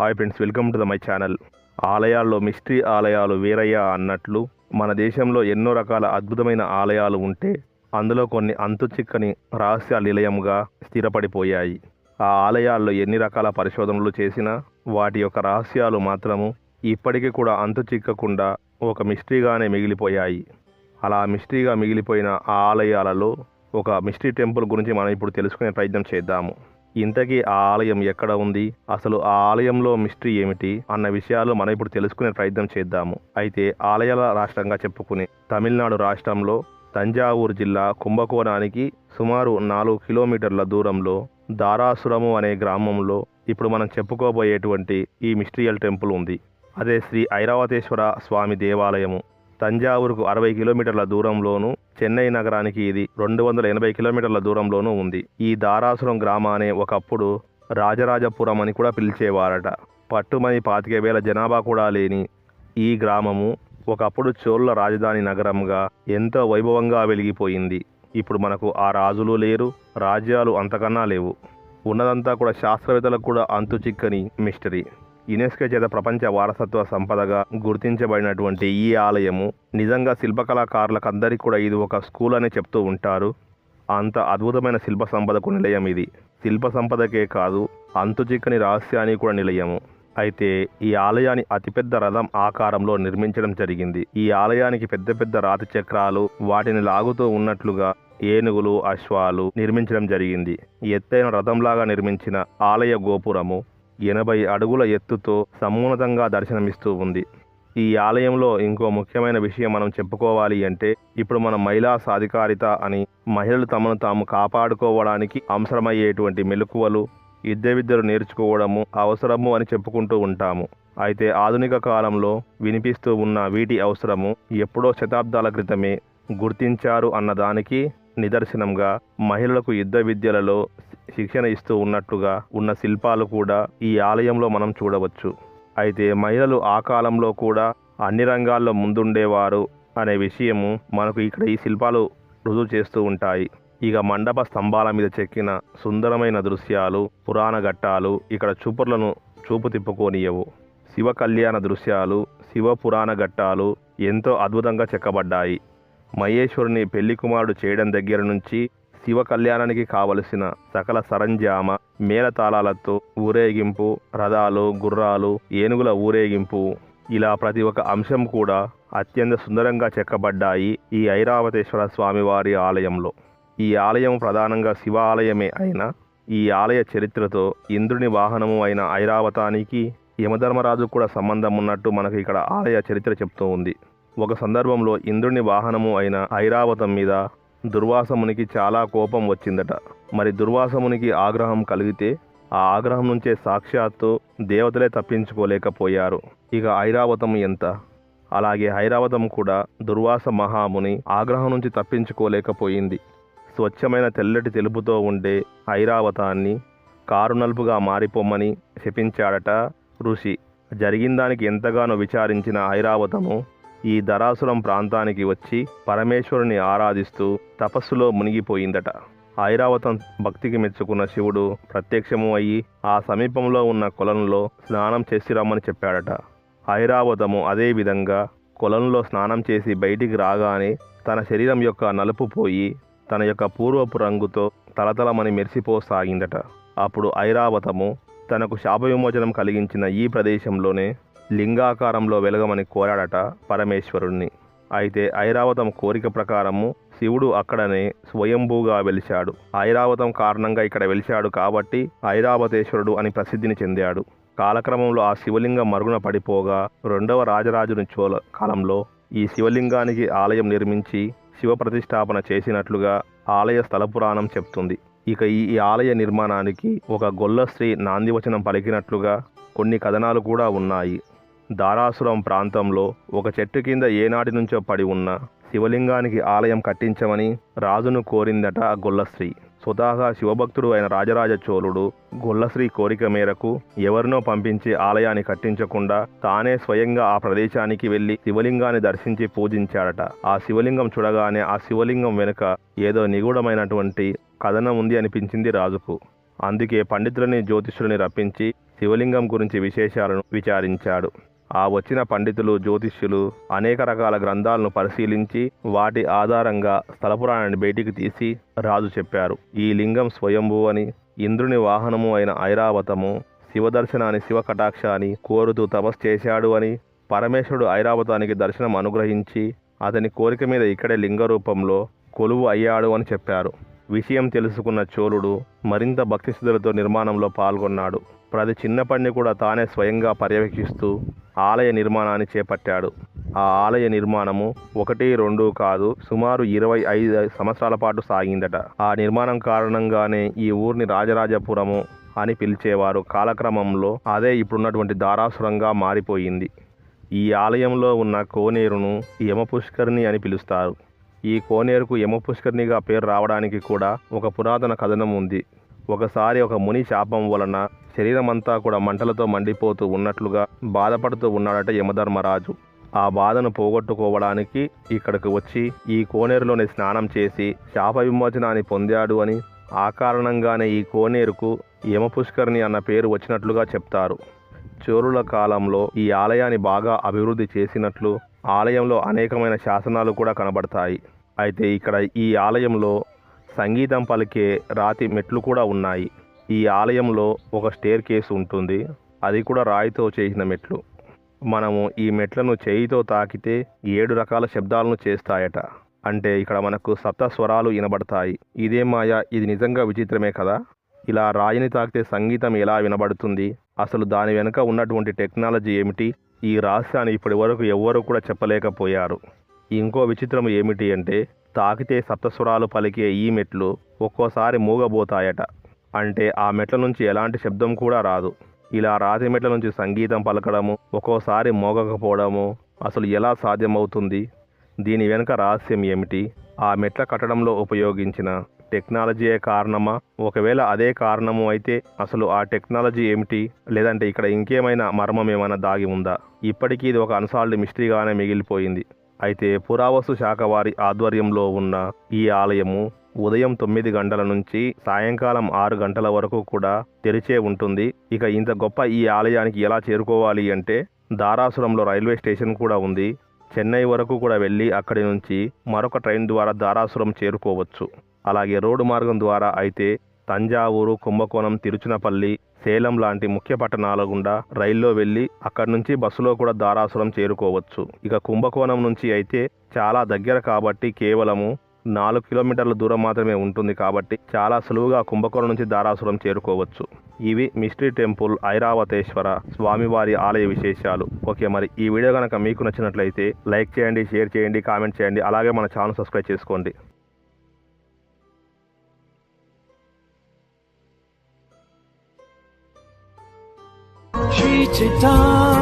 Hi friends welcome to the my channel. ఆలయాల్లో mystery ఆలయాలు వేరయ్యా అన్నట్లు మన దేశంలో ఎన్నో రకాల అద్భుతమైన ఆలయాలు ఉంటే అందులో కొన్ని అంతు చిక్కని రహస్య నిలయంగా స్థిరపడిపోయాయి. ఆ ఆలయాల్లో ఎన్ని రకాల పరిశోధనలు చేసినా వాటి యొక్క రహస్యాలు మాత్రము ఇప్పటికీ కూడా అంతు చిక్కకుండా ఒక మిస్టరీగానే మిగిలిపోయాయి. అలా మిస్టరీగా మిగిలిపోయిన ఆ ఆలయాలలో ఒక మిస్టరీ టెంపుల్ గురించి మనం ఇప్పుడు తెలుసుకునే ప్రయత్నం చేద్దాము. ఇంతకీ ఆ ఆలయం ఎక్కడ ఉంది? అసలు ఆ ఆలయంలో మిస్టరీ ఏమిటి? అన్న విషయాలు మనం ఇప్పుడు తెలుసుకునే ప్రయత్నం చేద్దాము. అయితే ఆలయాల రాష్ట్రంగా చెప్పుకునే తమిళనాడు రాష్ట్రంలో తంజావూరు జిల్లా కుంభకోణానికి సుమారు నాలుగు కిలోమీటర్ల దూరంలో దారాసురము అనే గ్రామంలో ఇప్పుడు మనం చెప్పుకోబోయేటువంటి ఈ మిస్ట్రియల్ టెంపుల్ ఉంది. అదే శ్రీ ఐరావతేశ్వర స్వామి దేవాలయము. తంజావూరుకు అరవై కిలోమీటర్ల దూరంలోను చెన్నై నగరానికి ఇది రెండు వందల ఎనభై కిలోమీటర్ల దూరంలోనూ ఉంది. ఈ దారాసురం గ్రామాన్ని ఒకప్పుడు రాజరాజపురం అని కూడా పిలిచేవారట. పట్టుమని పాతిక వేల జనాభా కూడా లేని ఈ గ్రామము ఒకప్పుడు చోళ్ళ రాజధాని నగరంగా ఎంతో వైభవంగా వెలిగిపోయింది. ఇప్పుడు మనకు ఆ రాజులు లేరు రాజ్యాలు అంతకన్నా లేవు. ఉన్నదంతా కూడా శాస్త్రవేత్తలకు కూడా అంతు చిక్కని మిస్టరీ. యునెస్కో చేత ప్రపంచ వారసత్వ సంపదగా గుర్తించబడినటువంటి ఈ ఆలయము నిజంగా శిల్పకళాకారులకు అందరికీ కూడా ఇది ఒక స్కూల్ అని చెప్తూ ఉంటారు. అంత అద్భుతమైన శిల్ప సంపదకు నిలయం ఇది. శిల్ప సంపదకే కాదు అంతుచిక్కని రహస్యాన్ని రహస్యానికి కూడా నిలయము. అయితే ఈ ఆలయాన్ని అతిపెద్ద రథం ఆకారంలో నిర్మించడం జరిగింది. ఈ ఆలయానికి పెద్ద పెద్ద రాతి చక్రాలు వాటిని లాగుతూ ఉన్నట్లుగా ఏనుగులు అశ్వాలు నిర్మించడం జరిగింది. ఎత్తైన రథంలాగా నిర్మించిన ఆలయ గోపురము ఎనభై అడుగుల ఎత్తుతో సమున్నతంగా దర్శనమిస్తూ ఉంది. ఈ ఆలయంలో ఇంకో ముఖ్యమైన విషయం మనం చెప్పుకోవాలి అంటే ఇప్పుడు మన మహిళా సాధికారిత అని మహిళలు తమను తాము కాపాడుకోవడానికి అవసరమయ్యేటువంటి మెలకువలు యుద్ధ విద్యలు నేర్చుకోవడము అవసరము అని చెప్పుకుంటూ ఉంటాము. అయితే ఆధునిక కాలంలో వినిపిస్తూ ఉన్న వీటి అవసరము ఎప్పుడో శతాబ్దాల క్రితమే గుర్తించారు అన్నదానికి నిదర్శనంగా మహిళలకు యుద్ధ విద్యలలో శిక్షణ ఇస్తూ ఉన్నట్టుగా ఉన్న శిల్పాలు కూడా ఈ ఆలయంలో మనం చూడవచ్చు. అయితే మహిళలు ఆ కాలంలో కూడా అన్ని రంగాల్లో ముందుండేవారు అనే విషయము మనకు ఇక్కడ ఈ శిల్పాలు రుజువు చేస్తూ ఉంటాయి. ఇక మండప స్తంభాల మీద చెక్కిన సుందరమైన దృశ్యాలు పురాణ ఘట్టాలు ఇక్కడ చూపుర్లను చూపు తిప్పుకోనియవు. శివ కళ్యాణ దృశ్యాలు శివ పురాణ ఘట్టాలు ఎంతో అద్భుతంగా చెక్కబడ్డాయి. మహేశ్వరుని పెళ్ళి కుమారుడు చేయడం దగ్గర నుంచి శివ కళ్యాణానికి కావలసిన సకల సరంజామ మేళతాళాలతో ఊరేగింపు రథాలు గుర్రాలు ఏనుగుల ఊరేగింపు. ఇలా ప్రతి ఒక్క అంశం కూడా అత్యంత సుందరంగా చెక్కబడ్డాయి ఈ ఐరావతేశ్వర స్వామివారి ఆలయంలో. ఈ ఆలయం ప్రధానంగా శివ ఆలయమే అయినా ఈ ఆలయ చరిత్రతో ఇంద్రుని వాహనము అయిన ఐరావతానికి యమధర్మరాజు కూడా సంబంధం ఉన్నట్టు మనకు ఇక్కడ ఆలయ చరిత్ర చెప్తూ ఉంది. ఒక సందర్భంలో ఇంద్రుని వాహనము అయిన ఐరావతం మీద దుర్వాసమునికి చాలా కోపం వచ్చిందట. మరి దుర్వాసమునికి ఆగ్రహం కలిగితే ఆ ఆగ్రహం నుంచే సాక్షాత్తు దేవతలే తప్పించుకోలేకపోయారు. ఇక ఐరావతం ఎంత? అలాగే ఐరావతం కూడా దుర్వాస మహాముని ఆగ్రహం నుంచి తప్పించుకోలేకపోయింది. స్వచ్ఛమైన తెల్లటి తెలుపుతో ఉండే ఐరావతాన్ని కారునల్పుగా మారిపోమ్మని శపించాడట ఋషి. జరిగిన దానికి ఎంతగానో విచారించిన ఐరావతము ఈ దరాసురం ప్రాంతానికి వచ్చి పరమేశ్వరుని ఆరాధిస్తూ తపస్సులో మునిగిపోయిందట. ఐరావతం భక్తికి మెచ్చుకున్న శివుడు ప్రత్యక్షము అయ్యి ఆ సమీపంలో ఉన్న కొలంలో స్నానం చేసి రమ్మని చెప్పాడట. ఐరావతము అదే విధంగా కొలంలో స్నానం చేసి బయటికి రాగానే తన శరీరం యొక్క నలుపు పోయి తన యొక్క పూర్వపు రంగుతో తలతలమని మెరిసిపోసాగిందట. అప్పుడు ఐరావతము తనకు శాప విమోచనం కలిగించిన ఈ ప్రదేశంలోనే లింగాకారంలో వెలగమని కోరాడట పరమేశ్వరుణ్ణి. అయితే ఐరావతం కోరిక ప్రకారము శివుడు అక్కడనే స్వయంభూగా వెలిశాడు. ఐరావతం కారణంగా ఇక్కడ వెలిశాడు కాబట్టి ఐరావతేశ్వరుడు అని ప్రసిద్ధిని చెందాడు. కాలక్రమంలో ఆ శివలింగం మరుగున పడిపోగా రెండవ రాజరాజుని చోళ కాలంలో ఈ శివలింగానికి ఆలయం నిర్మించి శివ ప్రతిష్టాపన చేసినట్లుగా ఆలయ స్థల పురాణం చెప్తుంది. ఇక ఈ ఈ ఆలయ నిర్మాణానికి ఒక గొల్ల స్త్రీ నాందివచనం పలికినట్లుగా కొన్ని కథనాలు కూడా ఉన్నాయి. దారాసురం ప్రాంతంలో ఒక చెట్టు కింద ఏనాటి నుంచో పడి ఉన్న శివలింగానికి ఆలయం కట్టించమని రాజును కోరిందట ఆ గొల్లశ్రీ. స్వతహాగా శివభక్తుడు అయిన రాజరాజ చోళుడు గొల్లశ్రీ కోరిక మేరకు ఎవరినో పంపించి ఆలయాన్ని కట్టించకుండా తానే స్వయంగా ఆ ప్రదేశానికి వెళ్ళి శివలింగాన్ని దర్శించి పూజించాడట. ఆ శివలింగం చూడగానే ఆ శివలింగం వెనుక ఏదో నిగూఢమైనటువంటి కథనం ఉంది అనిపించింది రాజుకు. అందుకే పండితులని జ్యోతిషులని రప్పించి శివలింగం గురించి విశేషాలను విచారించాడు. ఆ వచ్చిన పండితులు జ్యోతిష్యులు అనేక రకాల గ్రంథాలను పరిశీలించి వాటి ఆధారంగా స్థలపురాణాన్ని బయటికి తీసి రాజు చెప్పారు. ఈ లింగం స్వయంభూ అని ఇంద్రుని వాహనము అయిన ఐరావతము శివదర్శనాన్ని శివ కటాక్షాన్ని కోరుతూ తపస్సు చేశాడు అని పరమేశ్వరుడు ఐరావతానికి దర్శనం అనుగ్రహించి అతని కోరిక మీద ఇక్కడే లింగ రూపంలో కొలువు అయ్యాడు అని చెప్పారు. విషయం తెలుసుకున్న చోళుడు మరింత భక్తిశుద్ధులతో నిర్మాణంలో పాల్గొన్నాడు. ప్రతి చిన్న పని కూడా తానే స్వయంగా పర్యవేక్షిస్తూ ఆలయ నిర్మాణాన్ని చేపట్టాడు. ఆ ఆలయ నిర్మాణము ఒకటి రెండు కాదు సుమారు ఇరవై ఐదు సంవత్సరాల పాటు సాగిందట. ఆ నిర్మాణం కారణంగానే ఈ ఊరిని రాజరాజపురము అని పిలిచేవారు. కాలక్రమంలో అదే ఇప్పుడున్నటువంటి దారాసురంగా మారిపోయింది. ఈ ఆలయంలో ఉన్న కోనేరును యమపుష్కరిణి అని పిలుస్తారు. ఈ కోనేరుకు యమపుష్కరిణిగా పేరు రావడానికి కూడా ఒక పురాతన కథనం ఉంది. ఒకసారి ఒక ముని శాపం వలన శరీరం అంతా కూడా మంటలతో మండిపోతూ ఉన్నట్లుగా బాధపడుతూ ఉన్నాడట యమధర్మరాజు. ఆ బాధను పోగొట్టుకోవడానికి ఇక్కడికి వచ్చి ఈ కోనేరులోని స్నానం చేసి శాప విమోచనాన్ని పొందాడు అని ఆ కారణంగానే ఈ కోనేరుకు యమపుష్కరిణి అన్న పేరు వచ్చినట్లుగా చెప్తారు. చోరుల కాలంలో ఈ ఆలయాన్ని బాగా అభివృద్ధి చేసినట్లు ఆలయంలో అనేకమైన శాసనాలు కూడా కనబడతాయి. అయితే ఇక్కడ ఈ ఆలయంలో సంగీతం పలికే రాతి మెట్లు కూడా ఉన్నాయి. ఈ ఆలయంలో ఒక స్టేర్ కేసు ఉంటుంది. అది కూడా రాయితో చేసిన మెట్లు. మనము ఈ మెట్లను చేయితో తాకితే ఏడు రకాల శబ్దాలను చేస్తాయట. అంటే ఇక్కడ మనకు సప్త స్వరాలు వినబడతాయి. ఇదే మాయా ఇది నిజంగా విచిత్రమే కదా? ఇలా రాయిని తాకితే సంగీతం ఎలా వినబడుతుంది? అసలు దాని వెనుక ఉన్నటువంటి టెక్నాలజీ ఏమిటి? ఈ రహస్యాన్ని ఇప్పటి వరకు ఎవ్వరూ కూడా చెప్పలేకపోయారు. ఇంకో విచిత్రం ఏమిటి అంటే తాకితే సప్తస్వరాలు పలికే ఈ మెట్లు ఒక్కోసారి మూగబోతాయట. అంటే ఆ మెట్ల నుంచి ఎలాంటి శబ్దం కూడా రాదు. ఇలా రాతి మెట్ల నుంచి సంగీతం పలకడము ఒక్కోసారి మోగకపోవడము అసలు ఎలా సాధ్యమవుతుంది? దీని వెనుక రహస్యం ఏమిటి? ఆ మెట్ల కట్టడంలో ఉపయోగించిన టెక్నాలజీయే కారణమా? ఒకవేళ అదే కారణము అయితే అసలు ఆ టెక్నాలజీ ఏమిటి? లేదంటే ఇక్కడ ఇంకేమైనా మర్మం ఏమైనా దాగి ఉందా? ఇప్పటికీ ఇది ఒక అన్సాల్డ్ మిస్టరీగానే మిగిలిపోయింది. అయితే పురావస్తు శాఖ వారి ఆధ్వర్యంలో ఉన్న ఈ ఆలయము ఉదయం తొమ్మిది గంటల నుంచి సాయంకాలం ఆరు గంటల వరకు కూడా తెరిచే ఉంటుంది. ఇక ఇంత గొప్ప ఈ ఆలయానికి ఎలా చేరుకోవాలి అంటే దారాసురంలో రైల్వే స్టేషన్ కూడా ఉంది. చెన్నై వరకు కూడా వెళ్ళి అక్కడి నుంచి మరొక ట్రైన్ ద్వారా దారాసురం చేరుకోవచ్చు. అలాగే రోడ్డు మార్గం ద్వారా అయితే తంజావూరు కుంభకోణం తిరుచునపల్లి సేలం లాంటి ముఖ్య పట్టణాల గుండా రైల్లో వెళ్ళి అక్కడి నుంచి బస్సులో కూడా దారాసురం చేరుకోవచ్చు. ఇక కుంభకోణం నుంచి అయితే చాలా దగ్గర కాబట్టి కేవలము నాలుగు కిలోమీటర్ల దూరం మాత్రమే ఉంటుంది కాబట్టి చాలా సులువుగా కుంభకోణం నుంచి దారాసురం చేరుకోవచ్చు. ఇవి మిస్టరీ టెంపుల్ ఐరావతేశ్వర స్వామివారి ఆలయ విశేషాలు. ఓకే మరి ఈ వీడియో కనుక మీకు నచ్చినట్లయితే లైక్ చేయండి షేర్ చేయండి కామెంట్ చేయండి. అలాగే మన ఛానల్ సబ్స్క్రైబ్ చేసుకోండి. 你知道。